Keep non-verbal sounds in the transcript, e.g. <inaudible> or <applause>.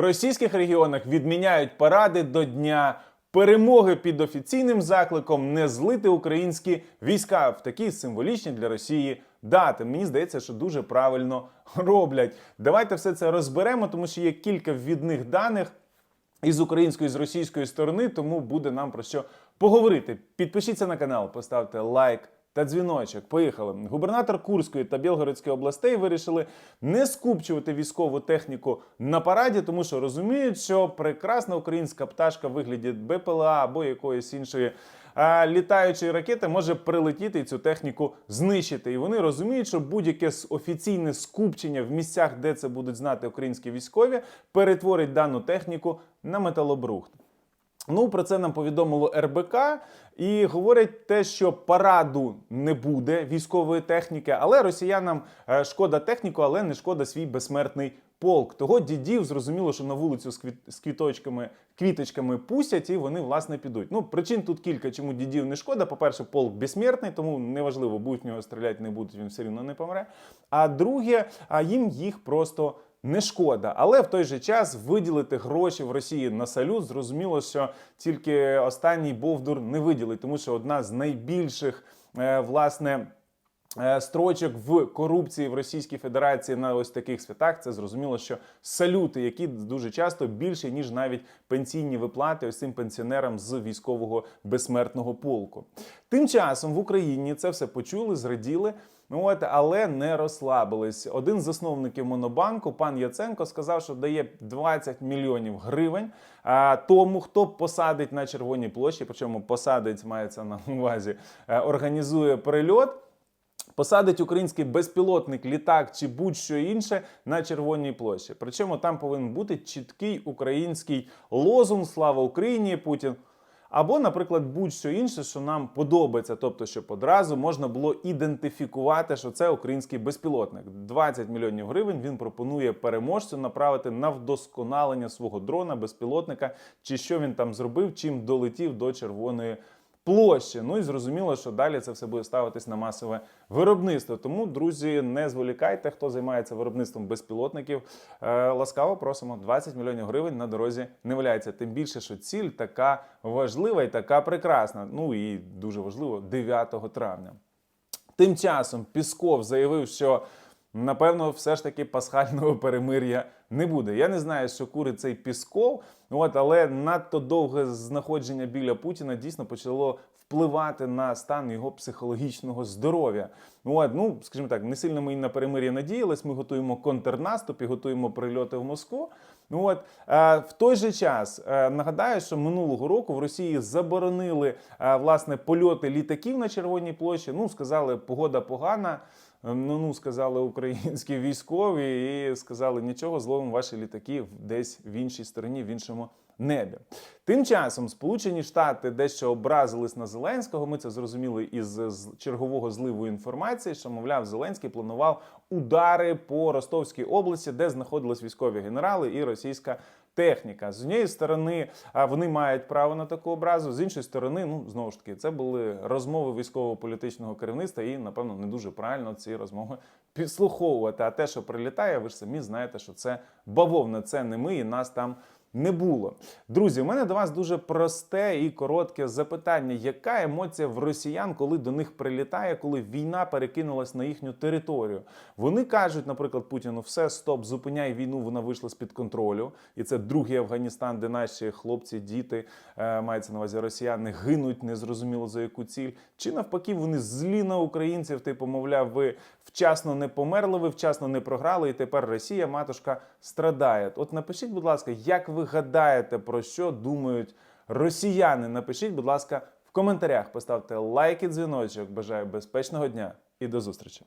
російських регіонах відміняють паради до дня перемоги під офіційним закликом не злити українські війська в такі символічні для Росії дати. Мені здається, що дуже правильно роблять. Давайте все це розберемо, тому що є кілька ввідних даних і з української, і з російської сторони, тому буде нам про що поговорити. Підпишіться на канал, поставте лайк. Та дзвіночок, поїхали. Губернатор Курської та Білгородської областей вирішили не скупчувати військову техніку на параді, тому що розуміють, що прекрасна українська пташка в вигляді БПЛА або якоїсь іншої а, літаючої ракети може прилетіти і цю техніку знищити. І вони розуміють, що будь-яке офіційне скупчення в місцях, де це будуть знати українські військові, перетворить дану техніку на металобрухт. Ну, про це нам повідомило РБК, і говорять те, що параду не буде військової техніки, але росіянам е, шкода техніку, але не шкода свій безсмертний полк. Того дідів зрозуміло, що на вулицю з, квіточками, квіточками пустять, і вони власне підуть. Ну, причин тут кілька, чому дідів не шкода. По-перше, полк безсмертний, тому неважливо, будуть в нього стріляти, не будуть, він все рівно не помре. А друге, а їм їх просто не шкода, але в той же час виділити гроші в Росії на салют зрозуміло, що тільки останній Бовдур не виділить, тому що одна з найбільших е, власне. е, Строчок в корупції в Російській Федерації на ось таких святах це зрозуміло, що салюти, які дуже часто більше ніж навіть пенсійні виплати ось цим пенсіонерам з військового безсмертного полку. Тим часом в Україні це все почули, зраділи. Ну от, але не розслабились. Один з засновників Монобанку, пан Яценко, сказав, що дає 20 мільйонів гривень а, тому, хто посадить на червоній площі, причому посадить мається на увазі, е, організує перельот. Посадить український безпілотник, літак чи будь-що інше на червоній площі. Причому там повинен бути чіткий український лозунг Слава Україні, Путін. Або, наприклад, будь-що інше, що нам подобається, тобто, щоб одразу можна було ідентифікувати, що це український безпілотник. 20 мільйонів гривень він пропонує переможцю направити на вдосконалення свого дрона, безпілотника, чи що він там зробив, чим долетів до червоної площі. Ну і зрозуміло, що далі це все буде ставитись на масове виробництво. Тому, друзі, не зволікайте, хто займається виробництвом безпілотників. Е, ласкаво просимо 20 мільйонів гривень на дорозі не валяється. Тим більше, що ціль така важлива і така прекрасна. Ну і дуже важливо 9 травня. Тим часом Пісков заявив, що напевно все ж таки пасхального перемир'я не буде. Я не знаю, що курить цей Пісков, от, але надто довге знаходження біля Путіна дійсно почало впливати на стан його психологічного здоров'я. От, ну, скажімо так, не сильно ми на перемир'я надіялись. Ми готуємо контрнаступ і готуємо прильоти в Москву. Ну от е, в той же час е, нагадаю, що минулого року в Росії заборонили е, власне польоти літаків на Червоній площі. Ну сказали, погода погана. Е, Ну, ну сказали українські <laughs> військові, і сказали нічого, зловимо ваші літаки десь в іншій стороні, в іншому небі. Тим часом Сполучені Штати дещо образились на Зеленського. Ми це зрозуміли із чергового зливу інформації, що мовляв, Зеленський планував удари по Ростовській області, де знаходились військові генерали і російська. Техніка з однієї сторони вони мають право на таку образу, з іншої сторони, ну знову ж таки, це були розмови військово-політичного керівництва, і напевно не дуже правильно ці розмови підслуховувати. А те, що прилітає, ви ж самі знаєте, що це бавовна, це не ми, і нас там не було. Друзі, у мене до вас дуже просте і коротке запитання: яка емоція в росіян, коли до них прилітає, коли війна перекинулась на їхню територію? Вони кажуть, наприклад, Путіну, все, стоп, зупиняй війну, вона вийшла з під контролю. І це другий Афганістан, де наші хлопці, діти е, мається на увазі росіяни, гинуть незрозуміло за яку ціль. Чи навпаки, вони злі на українців, типу, мовляв, ви вчасно не померли, ви вчасно не програли, і тепер Росія, матушка, страдає. От напишіть, будь ласка, як ви гадаєте, про що думають росіяни? Напишіть, будь ласка, в коментарях. Поставте лайк і дзвіночок. Бажаю безпечного дня і до зустрічі.